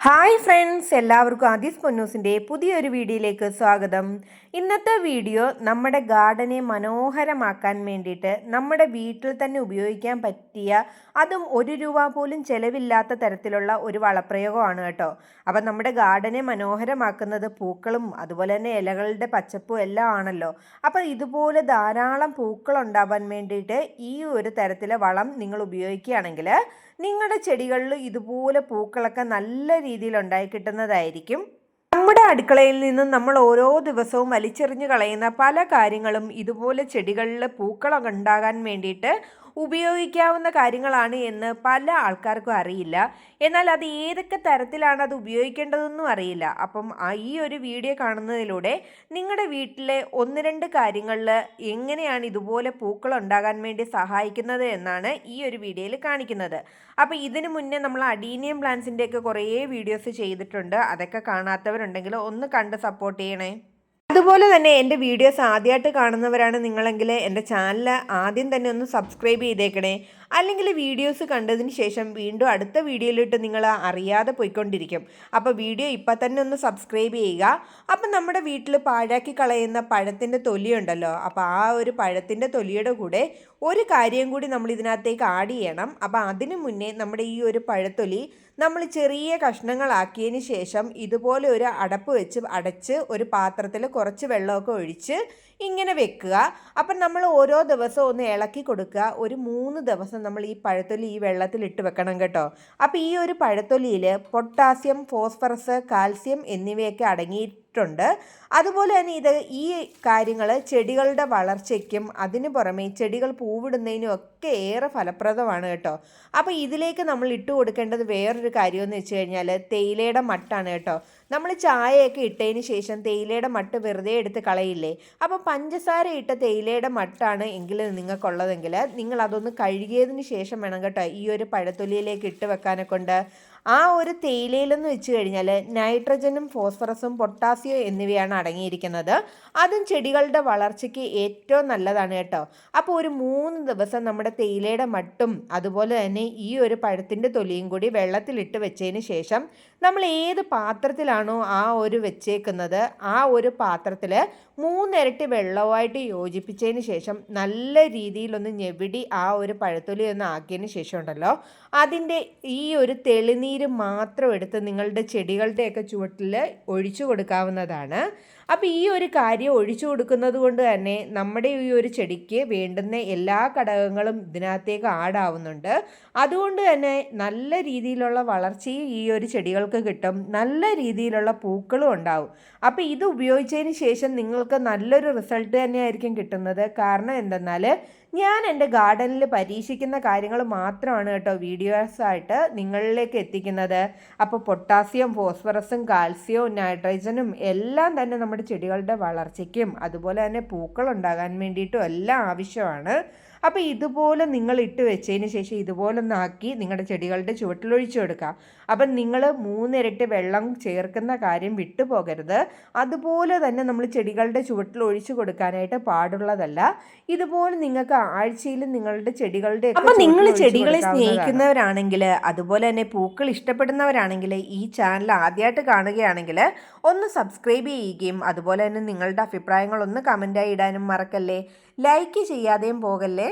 Hi friends എല്ലാവർക്കും ആദീസ് പൊന്നൂസിന്റെ പുതിയൊരു വീഡിയോയിലേക്ക് സ്വാഗതം. ഇന്നത്തെ വീഡിയോ നമ്മുടെ ഗാർഡനെ മനോഹരമാക്കാൻ വേണ്ടിയിട്ട് നമ്മുടെ വീട്ടിൽ തന്നെ ഉപയോഗിക്കാൻ പറ്റിയ അതും ഒരു രൂപ പോലും ചിലവില്ലാത്ത തരത്തിലുള്ള ഒരു വളപ്രയോഗമാണ് കേട്ടോ. അപ്പം നമ്മുടെ ഗാർഡനെ മനോഹരമാക്കുന്നത് പൂക്കളും അതുപോലെ തന്നെ ഇലകളുടെ പച്ചപ്പും എല്ലാം ആണല്ലോ. അപ്പം ഇതുപോലെ ധാരാളം പൂക്കൾ ഉണ്ടാവാൻ വേണ്ടിയിട്ട് ഈ ഒരു തരത്തിലെ വളം നിങ്ങൾ ഉപയോഗിക്കുകയാണെങ്കിൽ നിങ്ങളുടെ ചെടികളിൽ ഇതുപോലെ പൂക്കളൊക്കെ നല്ല രീതിയിൽ ഉണ്ടായി കിട്ടുന്നതായിരിക്കും. നമ്മുടെ അടുക്കളയിൽ നിന്നും നമ്മൾ ഓരോ ദിവസവും വലിച്ചെറിഞ്ഞു കളയുന്ന പല കാര്യങ്ങളും ഇതുപോലെ ചെടികളിൽ പൂക്കളൊക്കെ ഉണ്ടാകാൻ വേണ്ടിയിട്ട് ഉപയോഗിക്കാവുന്ന കാര്യങ്ങളാണ് എന്ന് പല ആൾക്കാർക്കും അറിയില്ല. എന്നാൽ അത് ഏതൊക്കെ തരത്തിലാണ് അത് ഉപയോഗിക്കേണ്ടതെന്നും അറിയില്ല. അപ്പം ഈ ഒരു വീഡിയോ കാണുന്നതിലൂടെ നിങ്ങളുടെ വീട്ടിലെ ഒന്ന് രണ്ട് കാര്യങ്ങളിൽ എങ്ങനെയാണ് ഇതുപോലെ പൂക്കൾ ഉണ്ടാകാൻ വേണ്ടി സഹായിക്കുന്നത് എന്നാണ് ഈ ഒരു വീഡിയോയിൽ കാണിക്കുന്നത്. അപ്പോൾ ഇതിനു മുന്നേ നമ്മൾ അഡീനിയം പ്ലാന്റ്സിന്റെയൊക്കെ കുറേ വീഡിയോസ് ചെയ്തിട്ടുണ്ട്. അതൊക്കെ കാണാത്തവരുണ്ടെങ്കിൽ ഒന്ന് കണ്ട് സപ്പോർട്ട് ചെയ്യണേ. അതുപോലെ തന്നെ എന്റെ വീഡിയോസ് ആദ്യമായിട്ട് കാണുന്നവരാണ് നിങ്ങളെങ്കിൽ എന്റെ ചാനൽ ആദ്യം തന്നെ ഒന്ന് സബ്സ്ക്രൈബ് ചെയ്തേക്കണേ. അല്ലെങ്കിൽ വീഡിയോസ് കണ്ടതിന് ശേഷം വീണ്ടും അടുത്ത വീഡിയോയിലിട്ട് നിങ്ങൾ അറിയാതെ പോയിക്കൊണ്ടിരിക്കും. അപ്പോൾ വീഡിയോ ഇപ്പം തന്നെ ഒന്ന് സബ്സ്ക്രൈബ് ചെയ്യുക. അപ്പം നമ്മുടെ വീട്ടിൽ പാഴാക്കി കളയുന്ന പഴത്തിന്റെ തൊലിയുണ്ടല്ലോ. അപ്പോൾ ആ ഒരു പഴത്തിന്റെ തൊലിയുടെ കൂടെ ഒരു കാര്യം കൂടി നമ്മൾ ഇതിനകത്തേക്ക് ആഡ് ചെയ്യണം. അപ്പോൾ അതിനു മുന്നേ നമ്മുടെ ഈ ഒരു പഴത്തൊലി നമ്മൾ ചെറിയ കഷ്ണങ്ങളാക്കിയതിന് ശേഷം ഇതുപോലെ ഒരു അടപ്പ് വെച്ച് അടച്ച് ഒരു പാത്രത്തിൽ കുറച്ച് വെള്ളമൊക്കെ ഒഴിച്ച് ഇങ്ങനെ വെക്കുക. അപ്പം നമ്മൾ ഓരോ ദിവസവും ഒന്ന് ഇളക്കി കൊടുക്കുക. ഒരു മൂന്ന് ദിവസം നമ്മൾ ഈ പഴത്തൊലി ഈ വെള്ളത്തിൽ ഇട്ട് വെക്കണം കേട്ടോ. അപ്പോൾ ഈ ഒരു പഴത്തൊലിയിൽ പൊട്ടാസ്യം ഫോസ്ഫറസ് കാൽസ്യം എന്നിവയൊക്കെ അടങ്ങിയിട്ടുണ്ട് അതുപോലെ തന്നെ ഇത് ഈ കാര്യങ്ങൾ ചെടികളുടെ വളർച്ചയ്ക്കും അതിന് പുറമെ ചെടികൾ പൂവിടുന്നതിനും ഒക്കെ ഏറെ ഫലപ്രദമാണ് കേട്ടോ. അപ്പോൾ ഇതിലേക്ക് നമ്മൾ ഇട്ട് കൊടുക്കേണ്ടത് വേറൊരു കാര്യമെന്ന് വെച്ച് കഴിഞ്ഞാൽ തേയിലയുടെ മട്ടാണ് കേട്ടോ. നമ്മൾ ചായയൊക്കെ ഇട്ടതിന് ശേഷം തേയിലയുടെ മട്ട് വെറുതെ എടുത്ത് കളയില്ലേ? അപ്പോൾ പഞ്ചസാര ഇട്ട തേയിലയുടെ മട്ടാണ് എങ്കിൽ നിങ്ങൾക്കുള്ളതെങ്കിൽ നിങ്ങൾ അതൊന്ന് കഴുകിയതിന് ശേഷം വേണം കേട്ടോ ഈ ഒരു പഴത്തൊലിയിലേക്ക് ഇട്ട് വെക്കാനെ കൊണ്ട് ആ ഒരു തേയിലയിലെന്ന് വെച്ച് കഴിഞ്ഞാൽ നൈട്രജനും ഫോസ്ഫറസും പൊട്ടാസ്യവും എന്നിവയാണ് അടങ്ങിയിരിക്കുന്നത്. അതും ചെടികളുടെ വളർച്ചയ്ക്ക് ഏറ്റവും നല്ലതാണ് കേട്ടോ. അപ്പോൾ ഒരു മൂന്ന് ദിവസം നമ്മുടെ തേയിലയുടെ മട്ടും അതുപോലെ തന്നെ ഈ ഒരു പഴത്തിന്റെ തൊലിയും കൂടി വെള്ളത്തിലിട്ട് വെച്ചതിന് ശേഷം നമ്മൾ ഏത് പാത്രത്തിലാണോ ആ ഒരു വെച്ചേക്കുന്നത് ആ ഒരു പാത്രത്തിൽ മൂന്നിരട്ടി വെള്ളവുമായിട്ട് യോജിപ്പിച്ചതിന് ശേഷം നല്ല രീതിയിലൊന്ന് ഞെവിടി ആ ഒരു പഴത്തൊലി ഒന്ന് ആക്കിയതിന് ശേഷം ഉണ്ടല്ലോ. അതിന്റെ ഈ ഒരു തെളിനീര് മാത്രം എടുത്ത് നിങ്ങളുടെ ചെടികളുടെയൊക്കെ ചുവട്ടിൽ ഒഴിച്ചു കൊടുക്കാവുന്നതാണ്. അപ്പോൾ ഈ ഒരു കാര്യം ഒഴിച്ചു കൊടുക്കുന്നത് കൊണ്ട് തന്നെ നമ്മുടെ ഈ ഒരു ചെടിക്ക് വേണ്ടുന്ന എല്ലാ ഘടകങ്ങളും ഇതിനകത്തേക്ക് ആടാവുന്നുണ്ട് അതുകൊണ്ട് തന്നെ നല്ല രീതിയിലുള്ള വളർച്ചയും ഈ ഒരു ചെടികൾക്ക് കിട്ടും. നല്ല രീതിയിലുള്ള പൂക്കളും ഉണ്ടാവും. അപ്പോൾ ഇത് ഉപയോഗിച്ചതിന് ശേഷം നിങ്ങൾക്ക് നല്ലൊരു റിസൾട്ട് തന്നെയായിരിക്കും കിട്ടുന്നത്. കാരണം എന്തെന്നാൽ ഞാൻ എന്റെ ഗാർഡനിൽ പരീക്ഷിക്കുന്ന കാര്യങ്ങൾ മാത്രമാണ് കേട്ടോ വീഡിയോസായിട്ട് നിങ്ങളിലേക്ക് എത്തിക്കുന്നത്. അപ്പോൾ പൊട്ടാസ്യം ഫോസ്ഫറസും കാൽസ്യവും നൈട്രജനും എല്ലാം തന്നെ നമ്മുടെ ചെടികളുടെ വളർച്ചയ്ക്കും അതുപോലെ തന്നെ പൂക്കൾ ഉണ്ടാകാൻ വേണ്ടിയിട്ടും എല്ലാം ആവശ്യമാണ്. അപ്പോൾ ഇതുപോലെ നിങ്ങൾ ഇട്ട് വെച്ചതിന് ശേഷം ഇതുപോലെ ഒന്നാക്കി നിങ്ങളുടെ ചെടികളുടെ ചുവട്ടിലൊഴിച്ചു കൊടുക്കുക അപ്പം നിങ്ങൾ മൂന്നിരട്ടി വെള്ളം ചേർക്കുന്ന കാര്യം വിട്ടു പോകരുത്. അതുപോലെ തന്നെ നമ്മൾ ചെടികളുടെ ചുവട്ടിൽ ഒഴിച്ചു കൊടുക്കാനായിട്ട് പാടുള്ളതല്ല. ഇതുപോലെ നിങ്ങൾക്ക് ആഴ്ചയിൽ നിങ്ങളുടെ ചെടികളുടെ അപ്പം നിങ്ങൾ ചെടികളെ സ്നേഹിക്കുന്നവരാണെങ്കിൽ അതുപോലെ തന്നെ പൂക്കൾ ഇഷ്ടപ്പെടുന്നവരാണെങ്കിൽ ഈ ചാനൽ ആദ്യമായിട്ട് കാണുകയാണെങ്കിൽ ഒന്ന് സബ്സ്ക്രൈബ് ചെയ്യുകയും അതുപോലെ തന്നെ നിങ്ങളുടെ അഭിപ്രായങ്ങൾ ഒന്ന് കമന്റായി ഇടാനും മറക്കല്ലേ. ലൈക്ക് ചെയ്യാതെയും പോകല്ലേ.